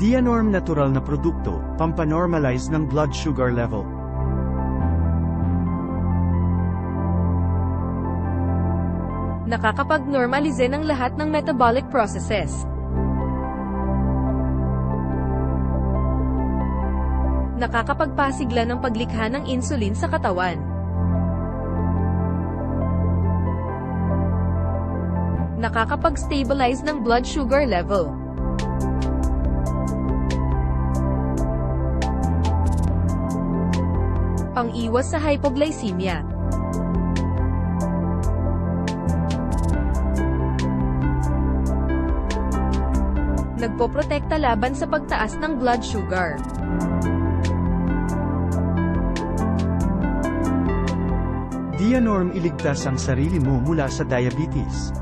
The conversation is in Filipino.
Dianorm natural na produkto, pampanormalize ng blood sugar level. Nakakapag-normalize ng lahat ng metabolic processes. Nakakapagpasigla ng paglikha ng insulin sa katawan. Nakakapag-stabilize ng blood sugar level. Pang-iwas sa hypoglycemia. Nagpoprotekta laban sa pagtaas ng blood sugar. Dianorm iligtas ang sarili mo mula sa diabetes.